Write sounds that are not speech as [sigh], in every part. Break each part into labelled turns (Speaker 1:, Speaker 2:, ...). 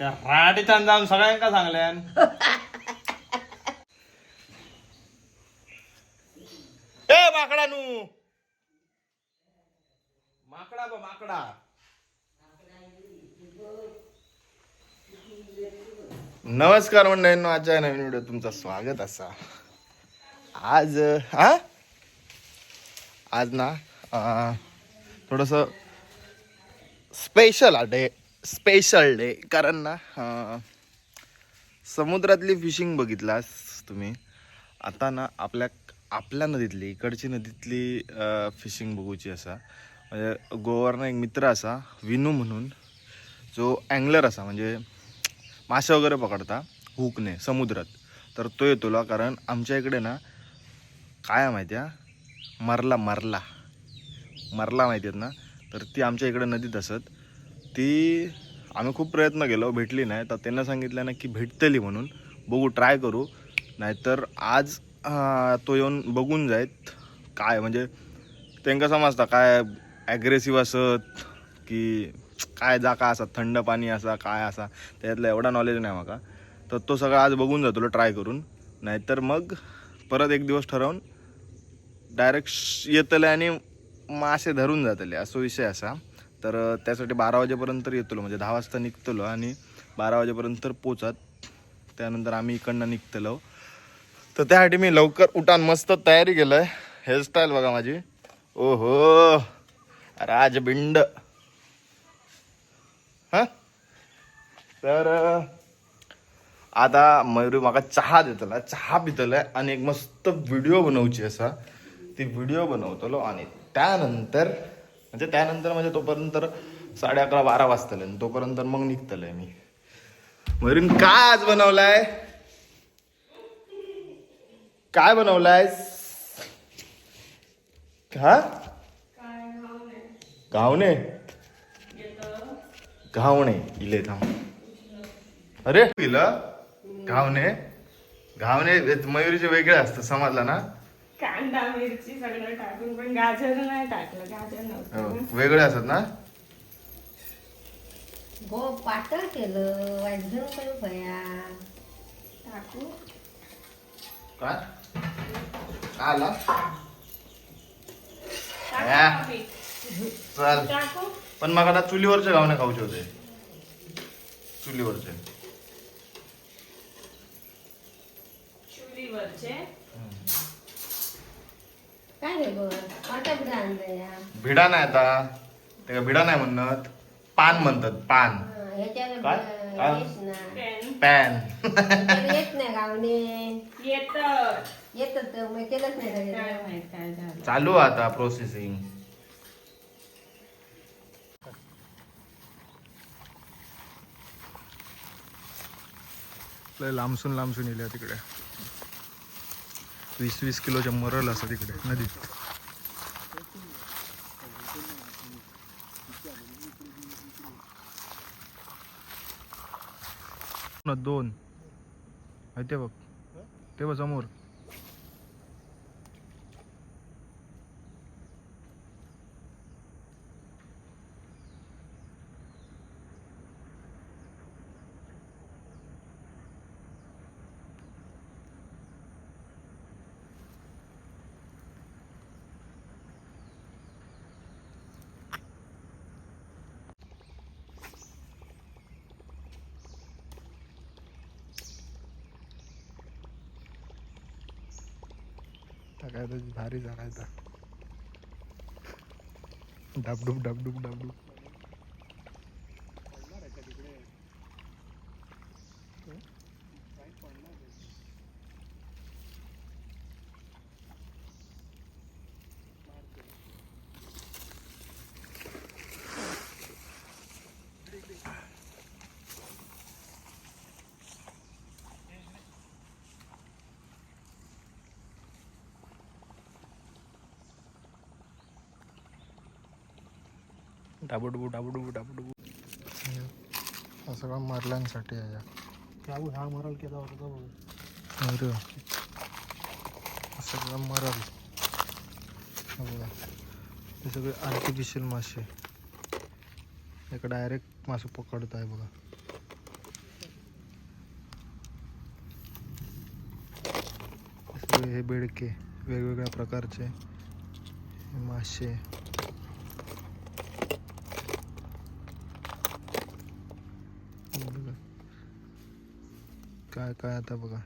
Speaker 1: त्या राडीच्यान जाऊन सगळ्यांका सांगल्यान. ए माकडा नू. माकडा ब माकडा. नमस्कार मंडळींनो आजच्या नवीन व्हिडिओ तुमचं स्वागत असा. आज हा आज ना थोडस थोडंसं स्पेशल डे स्पेशल डे कारण ना समुद्रातली फिशिंग बघितलास तुम्ही? आता ना आपल्या आपल्या नदीतली इकडची नदीतली फिशिंग बघूची असा. म्हणजे गोवारनं एक मित्र असा विनू म्हणून जो अँगलर असा म्हणजे मासे वगैरे पकडता हुकने समुद्रात. तर तो येतोला कारण आमच्या इकडे ना काय माहिती आहे? मरला मरला. मरला माहिती आहेत ना? तर ती आमच्या इकडे नदीत असत. ती आम्ही खूप प्रयत्न केलो भेटली नाही. तर त्यांना सांगितलं ना की भेटतली म्हणून. बघू ट्राय करू. नाहीतर आज तो येऊन बघून जायत काय. म्हणजे त्यांना समजता काय ॲग्रेसिव्ह असत की काय जाका असा थंड पाणी असा काय असा. त्यातलं एवढा नॉलेज नाही माका तर तो सगळं आज बघून जातो ट्राय करून. नाहीतर मग परत एक दिवस ठरवून डायरेक्ट येतले आणि मासे धरून जातले. असो विषय असा. तर त्यासाठी बारा वाजेपर्यंत येतलो. म्हणजे दहा वाजता निघतलो आणि बारा वाजेपर्यंत पोचत त्यानंतर आम्ही इकडनं निघतलो. तर त्यासाठी मी लवकर उठान मस्त तयारी केलंय. हेअरस्टाईल बघा माझी. ओहो! राजबिंड. हा? तर आता मयुरी माका चहा देतला. चहा पितलाय आणि एक मस्त व्हिडिओ बनवची असा. ती व्हिडिओ बनवतलो आणि त्यानंतर म्हणजे त्यानंतर म्हणजे तोपर्यंत साडे अकरा बारा वाजतले आणि तोपर्यंत मग निघतलंय मी. मयुरीन काय आज बनवलाय? काय बनवलाय? हा? घावणे. घावणे. इले थांब. अरे इलं? घावणे. घावणे मयुरीचे वेगळे असतं समजला ना?
Speaker 2: कांदा मिरची सगळं टाकून पण गाजर नाही टाकलं गाजर
Speaker 1: हो,
Speaker 2: नव्हतं
Speaker 1: वेगळे असतात ना?
Speaker 3: गो पातळ केलं वाजून करू भया.
Speaker 2: टाकू.
Speaker 1: काय? काय आला? चल.
Speaker 2: टाकू.
Speaker 1: पण मग आता चुलीवरचे घावणे खाऊचे होते. चुलीवरचे.
Speaker 2: चुलीवरचे.
Speaker 3: काय रे
Speaker 1: भिडा नाही आता. ते का भिडा नाही म्हणत. पान म्हणतात पान.
Speaker 3: ह्याच्यावर
Speaker 1: काय?
Speaker 3: ब-
Speaker 1: काय?
Speaker 3: हेच ना.
Speaker 2: पेन.
Speaker 1: पॅन.
Speaker 3: ह्याच्यावर येत नाही गावने.
Speaker 2: येत
Speaker 3: येत तर मग केलंच नाही
Speaker 2: काय
Speaker 3: कधी
Speaker 2: माहीत काय झालं.
Speaker 1: चालू आता प्रोसेसिंग
Speaker 4: लय लांबसून लांबसून येल्या तिकडे. वीस वीस किलोच्या मरल असं तिकडे नदीत. दोन. आहे ते बघ. ते बघ समोर. टाकायचं भारी झाडायचा डाबडूब डाबडूब डाबडूब. डाबडबू डाबडबू डाबडबू. हा सगळा मरल्यांसाठी आहे
Speaker 5: हा मरल केला होता बघू.
Speaker 4: बघ सगळं मरल. बघा. हे सगळे आर्टिफिशियल मासे. एक डायरेक्ट मासे पकडत आहे बघा.
Speaker 1: हे बेडके वेगवेगळ्या प्रकारचे मासे. काय काय आता बघा.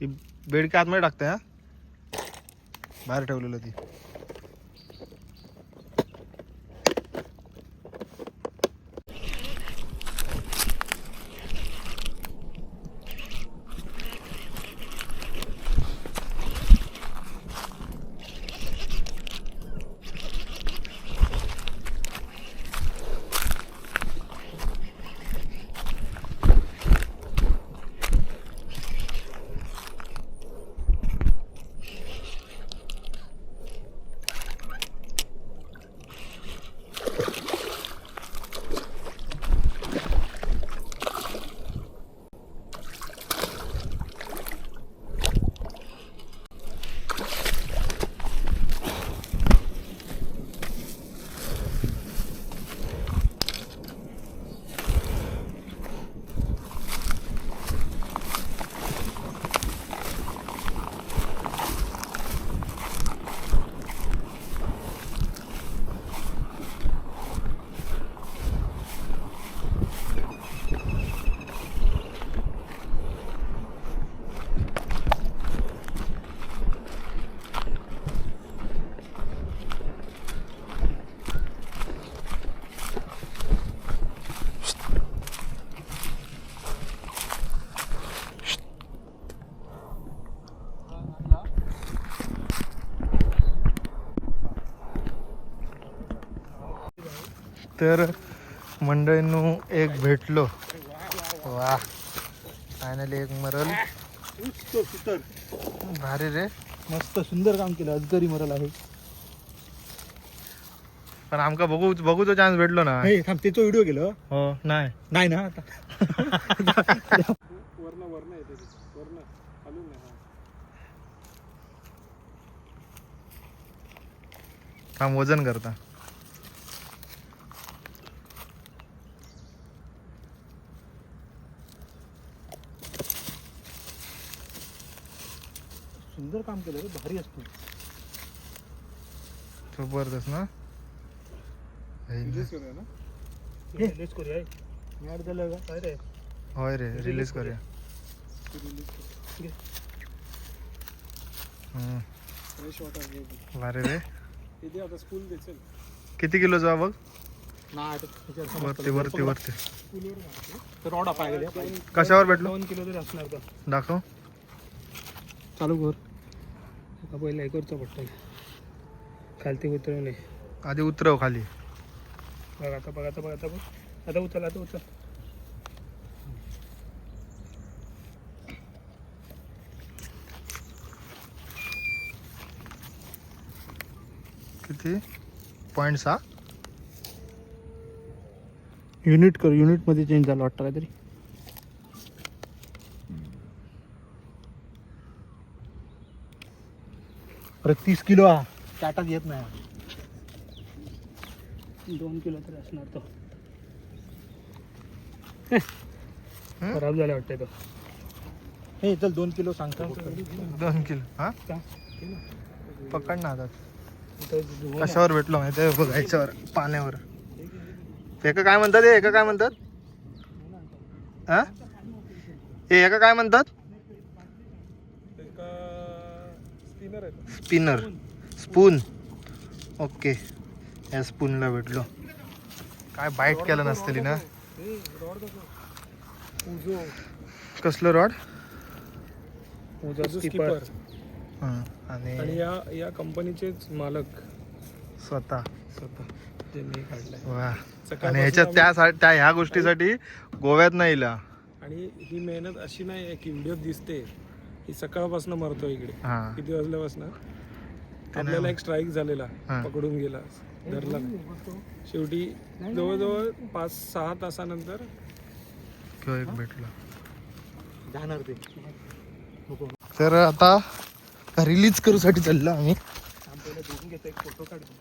Speaker 1: ही बेडके आतमध्ये टाकते हा? बाहेर ठेवलेलं ती. तर मंडळींनो एक भेटलो. वा. फायनली एक मरल. भारी रे.
Speaker 5: मस्त सुंदर काम केलं. अजगरी मरल आहे.
Speaker 1: पण आमका बघू बघूचो चान्स भेटलो ना.
Speaker 5: हे थांब त्याचं व्हिडिओ केलं
Speaker 1: हो नाही.
Speaker 5: नाही ना आता. वर्ण वर्ण येते वर्ण खालून नाही
Speaker 1: थांब वजन करता.
Speaker 5: सुंदर काम केलं रे भारी असतो
Speaker 1: जबरदस्त ना? हे
Speaker 5: करूया ना? रिलीज करूया का काय रे
Speaker 1: होय रे रिलीज करूया. भारी रे. किती किलोचा हा बघ?
Speaker 5: नाही
Speaker 1: वरती वरती
Speaker 5: रॉड
Speaker 1: कशावर भेटलो?
Speaker 5: दोन किलो तरी असणार का
Speaker 1: दाखव.
Speaker 5: चालू कर. आता पहिला हे करतो पटकन. खालती उतरव नाही
Speaker 1: आधी उतरव खाली.
Speaker 5: बघ आता बघ आता बघ आता बघ. आता उचल आता उचल.
Speaker 1: किती? पॉईंट सहा?
Speaker 5: युनिट कर युनिटमध्ये चेंज झालं वाटतं काहीतरी. अरे तीस किलो हा. ताटात येत नाही. दोन किलो तरी असणार तो. खराब झाला वाटतंय तो. हे चल दोन किलो सांगतो.
Speaker 1: दोन किलो. हा? पकड ना आता.
Speaker 5: कशावर
Speaker 1: कशावर भेटलो माहिती आहे? बघ ह्याच्यावर पाण्यावर. एका काय म्हणतात हे? एका काय म्हणतात? हा? हे एका काय म्हणतात?
Speaker 5: स्पिनर
Speaker 1: स्पून ओके या स्पूनला भेटलो. काय बाईट केलं नसतली ना? कसलं रॉड
Speaker 5: स्किपर
Speaker 1: आणि
Speaker 5: आणि या या कंपनीचेच मालक.
Speaker 1: स्वतः.
Speaker 5: स्वतः. काढलाय.
Speaker 1: वा. आणि ह्याच्यात त्या सा- त्या ह्या गोष्टीसाठी गोव्यात नाही इला
Speaker 5: आणि ही मेहनत अशी नाही आहे की व्हिडिओ दिसते. ही सकाळपासून मरतो इकडे.
Speaker 1: हा.
Speaker 5: किती वाजल्यापासून? आपल्याला एक स्ट्राईक झालेला.
Speaker 1: हा.
Speaker 5: पकडून गेला. धरला. नाही. शेवटी जवळजवळ पाच सहा तासानंतर
Speaker 1: किंवा एक भेटलो.
Speaker 5: जाणार ते.
Speaker 1: तर आता रिलीज करूसाठी चाललो आम्ही.
Speaker 5: आपल्याला बघून घेतो एक फोटो काढतो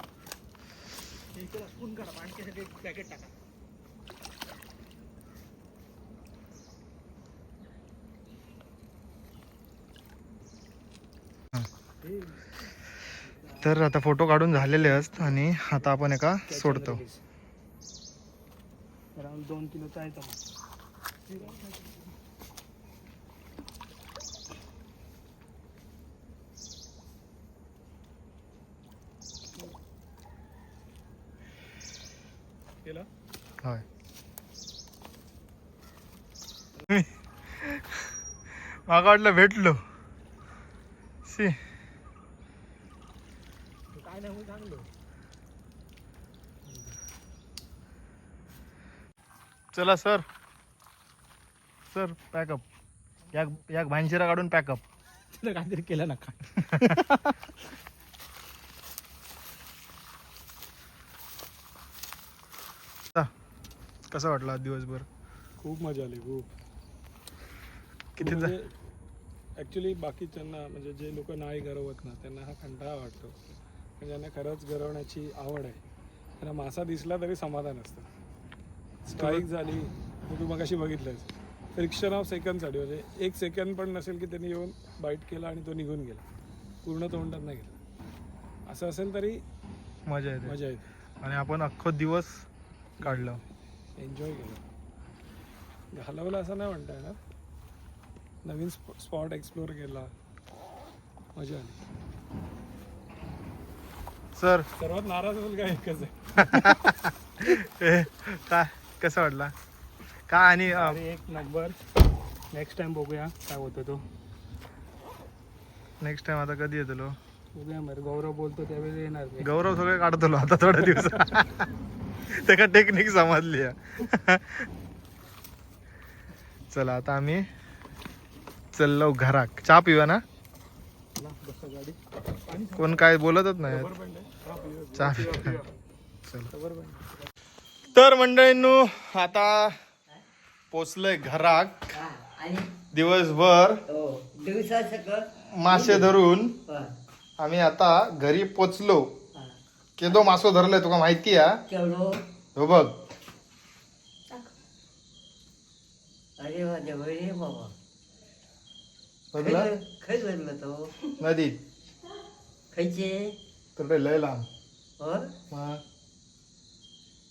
Speaker 4: तर आता फोटो काढून झालेले असत आणि आता आपण एका सोडतो.
Speaker 5: दोन किलोचा आहे
Speaker 4: मागा वाटलं भेटलो. सी
Speaker 5: चांगलं
Speaker 4: चला सर. सर पॅकअप या या भांशिरा काढून पॅकअप
Speaker 5: तिला काहीतरी केलं ना काय
Speaker 4: कसं वाटलं आज दिवसभर?
Speaker 5: खूप मजा आली खूप.
Speaker 4: किती
Speaker 5: म्हणजे ॲक्च्युली बाकीच्यांना म्हणजे जे लोक नाही गरवत ना त्यांना हा कंटाळा वाटतो. ज्यांना खरंच गरवण्याची आवड आहे. त्यांना मासा दिसला तरी समाधान असतं. स्ट्राईक झाली तू मग अशी बघितलंस फ्रिक्शन ऑफ सेकंडसाठी म्हणजे एक सेकंड पण नसेल की त्यांनी येऊन बाईट केला आणि तो निघून गेला. पूर्ण तोंडात नाही गेला. असं असेल तरी
Speaker 4: मजा येते.
Speaker 5: मजा येते.
Speaker 4: आणि आपण अख्खो दिवस काढलं.
Speaker 5: एन्जॉय केलं. घालवलं असं नाही म्हणता येणार. नवीन स्पॉट एक्सप्लोअर केला. मजा आली.
Speaker 4: सर.
Speaker 5: सर्वात नाराज काय एकच आहे. [laughs]
Speaker 4: काय कसं वाटला? का आणि
Speaker 5: एक नंबर. नेक्स्ट टाइम बघूया काय होतं तो.
Speaker 4: नेक्स्ट टाइम आता कधी
Speaker 5: बघूया मग. गौरव बोलतो त्यावेळी येणार.
Speaker 4: गौरव सगळे काढतलो आता थोड्या दिवस. [laughs] त्याका टेक्निक समजली. [laughs] चला आता आम्ही चललो घराक. चहा पिऊया ना? कोण काय बोलतच नाही.
Speaker 1: तर मंडळींनो आता पोचलोय घराक. दिवसभर मासे धरून आम्ही आता घरी पोचलो. केदो मासो धरलाय तुका माहिती हो बघ. बघला नदीत.
Speaker 3: खयचे
Speaker 1: तर लय लांब.
Speaker 3: हो
Speaker 1: मग,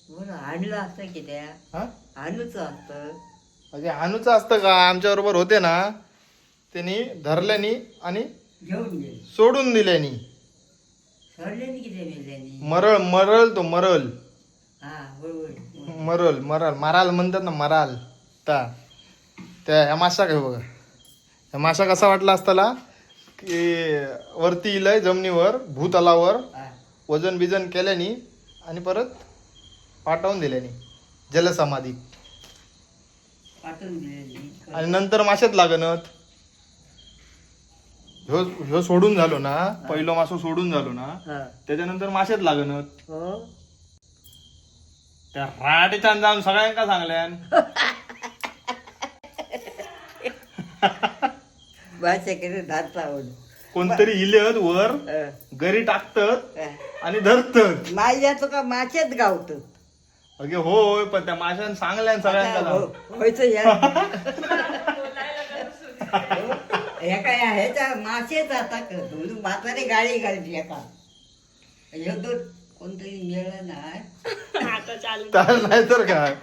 Speaker 3: बरं आणलं असतं की त्या?
Speaker 1: हा?
Speaker 3: आणूच असतं.
Speaker 1: म्हणजे हानूचं असतं का? आमच्या बरोबर होते ना. त्यांनी धरल्यानी आणि
Speaker 3: घेऊन
Speaker 1: सोडून दिल्यानी मरळ मरळ तो मरल
Speaker 3: हा बरोबर
Speaker 1: मरल मरल मराल म्हणतात ना मराल. ता. त्या ह्या माशा काय बघा. ह्या माशा कसा वाटला असताला? की वरती इलय जमिनीवर भूतलावर. वजन बिजन केल्यानी आणि परत पाठवून दिल्यानी जलसमाधी.
Speaker 3: पाठवून
Speaker 1: आणि नंतर माशात लागणत ह्यो ह्यो सोडून झालो ना पहिलो मासो सोडून झालो ना त्याच्यानंतर माशात लागणत
Speaker 3: हो.
Speaker 1: त्या राटेच्यान जाऊन सगळ्यांका सांगल्यान.
Speaker 3: माझ्याकडे धात लावून
Speaker 1: कोणतरी इलेत वर घरी टाकतात आणि धरतात.
Speaker 3: माझ्या तुका माचेच गावत?
Speaker 1: अगे होय पण त्या माशान
Speaker 3: हो,
Speaker 1: जाऊन.
Speaker 3: व्हायचं या. [laughs] हे काय ह्याच्या मासेच आता म्हातारी एका ह्यो कोणतरी मिळलं
Speaker 2: आता चालू.
Speaker 1: तर नाही तर काय?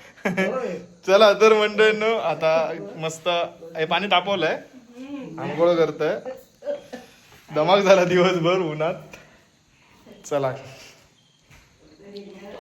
Speaker 1: चला तर मंडळींनो आता मस्त हे पाणी तापवलंय. आंघोळ करतोय. दमाक झाला दिवसभर उन्हात. चला.